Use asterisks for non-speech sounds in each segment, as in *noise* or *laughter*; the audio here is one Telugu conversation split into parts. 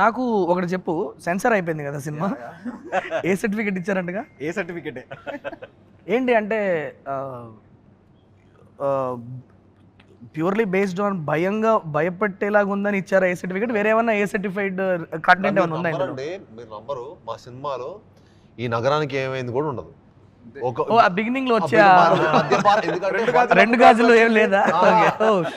నాకు ఒకటి చెప్పు. సెన్సర్ అయిపోయింది కదా సినిమా. ఏ సర్టిఫికెట్ ఇచ్చారంటగా? ఏ సర్టిఫికెటే? ఏంటి అంటే ప్యూర్లీ బేస్డ్ ఆన్ భయంగా భయపెట్టేలాగా ఉందని ఇచ్చారా ఏ సర్టిఫికెట్? వేరే ఏమన్నా ఏ సర్టిఫైడ్ కంటెంట్ ఏమైనా ఉందా మీరు నంబరు మా సినిమాలో ఈ నగరానికి ఏమైంది కూడా ఉండదు. బిగినింగ్లో వచ్చే? *laughs* రెండు గాజులు ఏం లేదా? ఆ,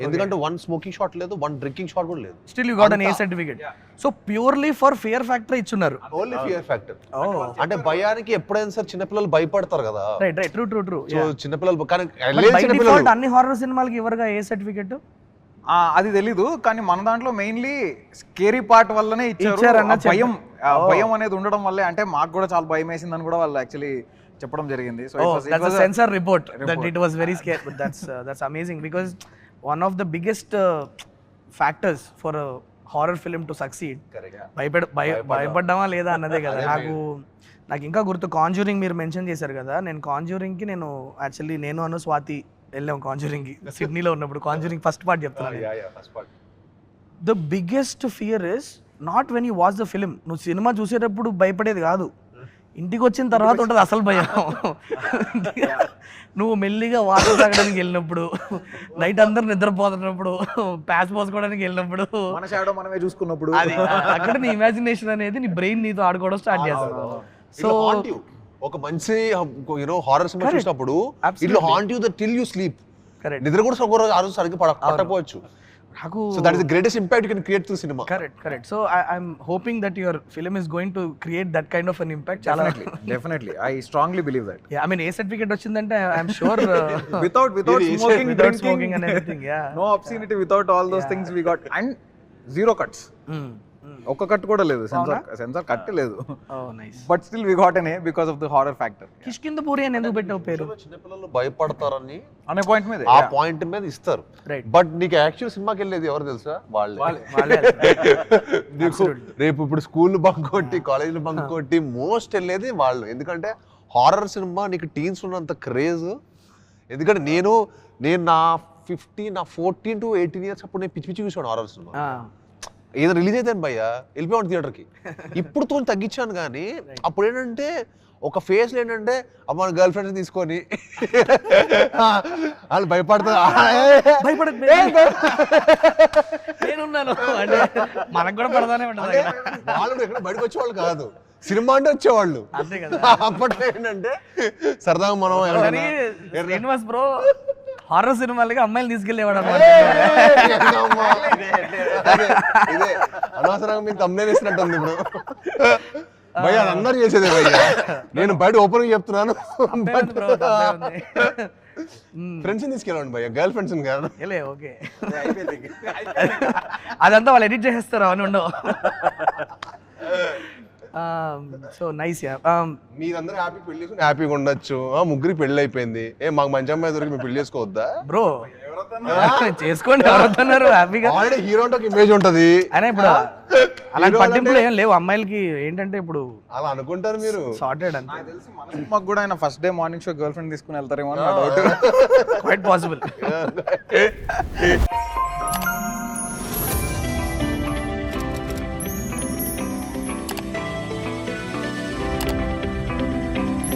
ఎందుకంటే వన్ స్మోకింగ్ షాట్ లేదు వన్ డ్రింకింగ్ షాట్ కూడా లేదు. Still you got an A certificate so purely for fear factor ఇచ్చున్నారు. ఓన్లీ ఫియర్ ఫ్యాక్టర్ ఓ అంటే భయానికి ఎప్పుడైనా సరే చిన్నపిల్లలు భయపడతారు కదా. Right right true true true so చిన్నపిల్లలు కానీ బై లేని డిఫాల్ట్ చిన్నపిల్లలు. అన్ని హారర్ సినిమాలకి ఇవ్వరుగా ఏ సర్టిఫికెట్ అది తెలీదు కానీ మన దాంట్లో మెయిన్లీ స్కేరీ పార్ట్ వల్లనే ఇచ్చారు. భయం. భయం అనేది ఉండడం వల్లే అంటే మాకు కూడా చాలా భయం వేసిందని కూడా వాళ్ళు యాక్చువల్లీ చెప్పడం జరిగింది. So it was very scary. But that's uh, that's amazing because one of the biggest uh, factors for a horror film to succeed. భయపడ భయ భయపడ్డామా లేదా అన్నదే కదా. నాకు నాకు ఇంకా గుర్తు కాంజూరింగ్ మీరు మెన్షన్ చేశారు కదా. నేను కాంజూరింగ్కి నేను యాక్చువల్లీ నేను అను స్వాతి వెళ్ళాం కాంజూరింగ్కి సిడ్నీలో ఉన్నప్పుడు కాంజూరింగ్ ఫస్ట్ పార్ట్ చెప్తున్నాను the biggest fear is not when you watch the film నువ్వు సినిమా చూసేటప్పుడు భయపడేది కాదు. ఇంటికి వచ్చిన తర్వాత ఉంటుంది అసలు భయం. *laughs* నువ్వు మెల్లిగా వాటర్ తాగడానికి వెళ్ళినప్పుడు నైట్ అందరు నిద్రపోతున్నప్పుడు ప్యాస్ పోసుకోవడానికి వెళ్ళినప్పుడు. మన షాడో మనమే చూసుకున్నప్పుడు. అది అక్కడ నీ ఇమాజినేషన్ అనేది నీ బ్రెయిన్ నీతో ఆడుకోవడం స్టార్ట్ చేస్తాను సో ఒక మంచి యూనో హారర్ సినిమా. చూసినప్పుడు. ఇట్లా haunt you the till you sleep correct నిద్ర కూడా ఒక రోజు ఆ రోజు సరిగ్గా పడ- పట్టకపోవచ్చు. నాకు so that is the greatest impact you can create through cinema correct correct so I'm hoping that your film is going to create that kind of an impact చాలా definitely I strongly believe that I mean A certificate వచ్చిందంటే I'm sure without without smoking without smoking and everything, yeah. No obscenity without all those things we got and zero cuts ఒక్క కట్ కూడా లేదు. సెన్సార్ సెన్సార్ కట్ లేదు. ఓ nice but still we got an A because of the horror factor Kishkinda Puri అని ఎందుకు పెట్టావు పేరు? చిన్నపిల్లలు భయపడతారని అనే పాయింట్ మీద ఆ పాయింట్ మీద ఇస్తారు. బట్ నీకు యాక్చువల్ సినిమాకి వెళ్ళేది ఎవరు తెలుసా? వాళ్ళే. వాళ్ళే *laughs* నీకు రేపు ఇప్పుడు స్కూల్ బంక్ కొట్టి కాలేజీలు బంక్ కొట్టి మోస్ట్ వెళ్ళేది వాళ్ళు. ఎందుకంటే హారర్ సినిమా నీకు టీన్స్ ఉన్నంత క్రేజ్ ఎందుకంటే నేను నేను నా ఫిఫ్టీన్ నా ఫోర్టీన్ టు ఎయిటీన్ ఇయర్స్ అప్పుడు నేను పిచ్చి పిచ్చి చూసాను హారర్ సినిమా ఏదో రిలీజ్ అయితే భయ్యా వెళ్ళిపోయాడు థియేటర్కి. *laughs* ఇప్పుడు తో తగ్గించాను కానీ అప్పుడు ఏంటంటే ఒక ఫేస్ ఏంటంటే మన గర్ల్ ఫ్రెండ్స్ తీసుకొని. *laughs* వాళ్ళు భయపడతారు. *laughs* భయపడకు నేనున్నాను. అంటే మనకు కూడా పడతానే ఉంటుంది. వాళ్ళు ఎక్కడ బయటకు వచ్చేవాళ్ళు కాదు. సినిమా అంటే వచ్చేవాళ్ళు. అంతే కదా. అప్పట్లో ఏంటంటే సరదాగా మనం శ్రీనివాస్ బ్రో హారర్ సినిమాలకి అమ్మాయిలు తీసుకెళ్ళేవాడు అనమాట ఇదే అనవసరంగా మీకు ఇప్పుడు భయ్య అందరు చేసేదే భయ్య నేను బయట ఓపెన్ చెప్తున్నాను ఫ్రెండ్స్ తీసుకెళ్ళండి భయ్య గర్ల్ ఫ్రెండ్స్ కాదు ఓకే అదంతా వాళ్ళు ఎడిట్ చేసేస్తారు అని ఉండవు సో నైస్ యా మీరందరూ హ్యాపీ పెళ్ళి చేసుకుని హ్యాపీగా ఉండొచ్చు. ఆ, ముగ్గురికి పెళ్ళి అయిపోయింది. ఏ మాకు మంచి అమ్మాయి దొరికి మేము పెళ్ళి చేసుకోవద్దా? బ్రో *laughs* చేసుకోండి ఎవరొస్తున్నారు హ్యాపీగా ఆల్రెడీ హీరో అంటే ఒక ఇమేజ్ ఉంటది. అయినా ఇప్పుడు అలాంటి పట్టింపులు ఏం లేవు. అమ్మాయిలకి ఏంటంటే ఇప్పుడు అలా అనుకుంటారు మీరు. సార్టెడ్ అంతే. మాకు కూడా ఆయన first day morning show girlfriend తీసుకుని వెళ్తారేమో అని డౌట్ క్వైట్ పాసిబుల్